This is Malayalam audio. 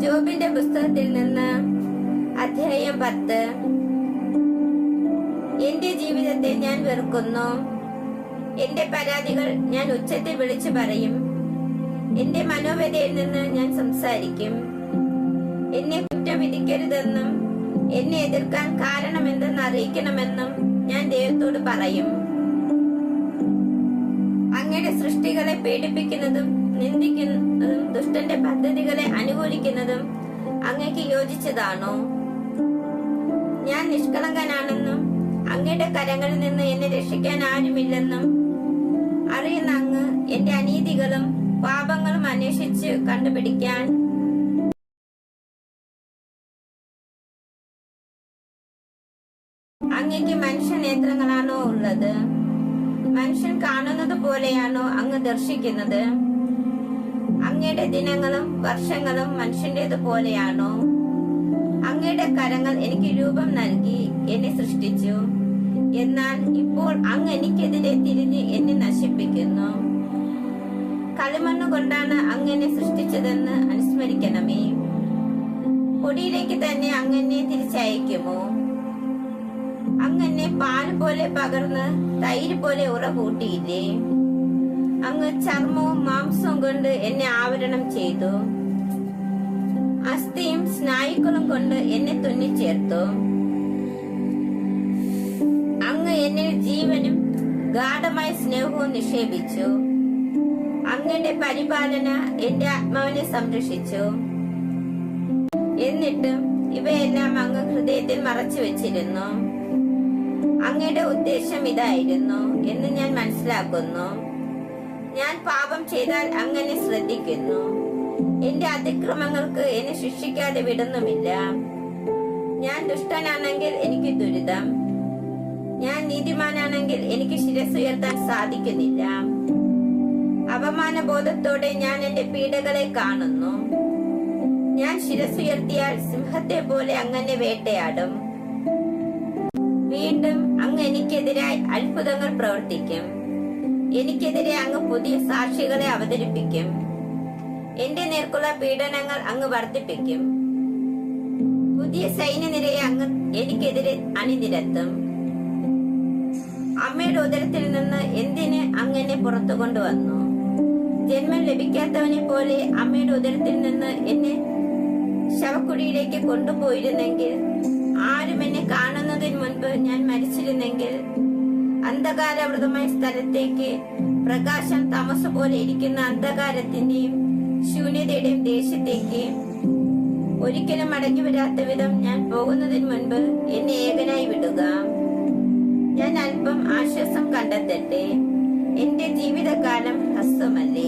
ജോബിന്റെ പുസ്തകത്തിൽ നിന്ന് അധ്യായം പത്ത്. എന്റെ ജീവിതത്തെ ഞാൻ വെറുക്കുന്നു. എന്റെ പരാതികൾ ഞാൻ ഉച്ചത്തിൽ വിളിച്ചു പറയും. എന്റെ മനോവ്യതയിൽ നിന്ന് ഞാൻ സംസാരിക്കും. എന്നെ കുറ്റം വിധിക്കരുതെന്നും എന്നെ എതിർക്കാൻ കാരണമെന്തെന്ന് അറിയിക്കണമെന്നും ഞാൻ ദൈവത്തോട് പറയും. അങ്ങയുടെ സൃഷ്ടികളെ പീഡിപ്പിക്കുന്നതും നിന്ദിക്കുന്നതും ദുഷ്ടന്റെ പദ്ധതികളെ അനുകൂലിക്കുന്നതും അങ്ങയ്ക്ക് യോജിച്ചതാണോ? ഞാൻ നിഷ്കളങ്കനാണെന്നും അങ്ങയുടെ കരങ്ങളിൽ നിന്ന് എന്നെ രക്ഷിക്കാൻ ആരുമില്ലെന്നും അറിയുന്ന അങ്ങ് എന്റെ അനീതികളും പാപങ്ങളും അന്വേഷിച്ച് കണ്ടുപിടിക്കാൻ അങ്ങയ്ക്ക് മനുഷ്യ നേത്രങ്ങളാണോ ഉള്ളത്? മനുഷ്യൻ കാണുന്നത് പോലെയാണോ അങ്ങ് ദർശിക്കുന്നത്? അങ്ങയുടെ ദിനങ്ങളും വർഷങ്ങളും മനുഷ്യന്റേത് പോലെയാണോ അങ്ങയുടെ കരങ്ങൾ എനിക്ക് രൂപം നൽകി എന്നെ സൃഷ്ടിച്ചു. എന്നാൽ ഇപ്പോൾ അങ്ങ് എനിക്കെതിരെ തിരിഞ്ഞ് എന്നെ നശിപ്പിക്കുന്നു. കളിമണ്ണ് കൊണ്ടാണ് അങ്ങനെ സൃഷ്ടിച്ചതെന്ന് അനുസ്മരിക്കണമേ. പൊടിയിലേക്ക് തന്നെ അങ്ങനെ തിരിച്ചയക്കുമോ? അങ്ങനെ പാൽ പോലെ പകർന്ന് തൈര് പോലെ ഉറ കൂട്ടിയില്ലേ അങ്ങ് ചർമ്മവും കൊണ്ട് എന്നെ ആവരണം ചെയ്തു. അസ്ഥിയും സ്നായുക്കളും കൊണ്ട് എന്നെ തുന്നിച്ചേർത്തു. അങ്ങ് എന്നിൽ ജീവനും ഗാഠമായ സ്നേഹവും നിക്ഷേപിച്ചു. അങ്ങന്റെ പരിപാലന എന്റെ ആത്മാവിനെ സംരക്ഷിച്ചു. എന്നിട്ടും ഇവയെല്ലാം അങ്ങ് ഹൃദയത്തിൽ മറച്ചു വെച്ചിരുന്നു. അങ്ങയുടെ ഉദ്ദേശം ഇതായിരുന്നു എന്ന് ഞാൻ മനസ്സിലാക്കുന്നു. ഞാൻ പാപം ചെയ്താൽ അങ്ങനെ ശ്രദ്ധിക്കുന്നു. എന്റെ അതിക്രമങ്ങൾക്ക് എന്നെ ശിക്ഷിക്കാതെ വിടുന്നുമില്ല ഞാൻ ദുഷ്ടനാണെങ്കിൽ എനിക്ക് ദുരിതം. ഞാൻ നീതിമാനാണെങ്കിൽ എനിക്ക് ശിരസുയർത്താൻ സാധിക്കുന്നില്ല. അപമാന ബോധത്തോടെ ഞാൻ എന്റെ പീഡകളെ കാണുന്നു. ഞാൻ ശിരസുയർത്തിയാൽ സിംഹത്തെ പോലെ അങ്ങനെ വേട്ടയാടും. വീണ്ടും അങ്ങ് എനിക്കെതിരായി അത്ഭുതങ്ങൾ പ്രവർത്തിക്കും. എനിക്കെതിരെ അങ്ങ് പുതിയ സാക്ഷികളെ അവതരിപ്പിക്കും. എന്റെ നേർക്കുള്ള പീഡനങ്ങൾ അങ്ങ് വർദ്ധിപ്പിക്കും. പുതിയ സൈന്യനിരയെ അങ്ങ് എനിക്കെതിരെ അണിനിരത്തും. അമ്മയുടെ ഉദരത്തിൽ നിന്ന് എന്തിന് അങ്ങനെ പുറത്തു കൊണ്ടുവന്നു? ജന്മം ലഭിക്കാത്തവനെ പോലെ അമ്മയുടെ ഉദരത്തിൽ നിന്ന് എന്നെ ശവക്കുഴിയിലേക്ക് കൊണ്ടുപോയിരുന്നെങ്കിൽ ആരും എന്നെ കാണുന്നതിന് മുൻപ് ഞാൻ മരിച്ചിരുന്നെങ്കിൽ അന്ധകാരവൃതമായ സ്ഥലത്തേക്ക് പ്രകാശം തമസ പോലെ ഇരിക്കുന്ന അന്ധകാരത്തിന്റെയും ശൂന്യതയുടെയും ദേശത്തേക്ക് ഒരിക്കലും മടങ്ങി വരാത്ത വിധം ഞാൻ പോകുന്നതിന് മുൻപ് എന്നെ ഏകനായി വിടുക. ഞാൻ അല്പം ആശ്വാസം കണ്ടെത്തട്ടെ. എന്റെ ജീവിതകാലം ഹ്രസ്വമല്ല?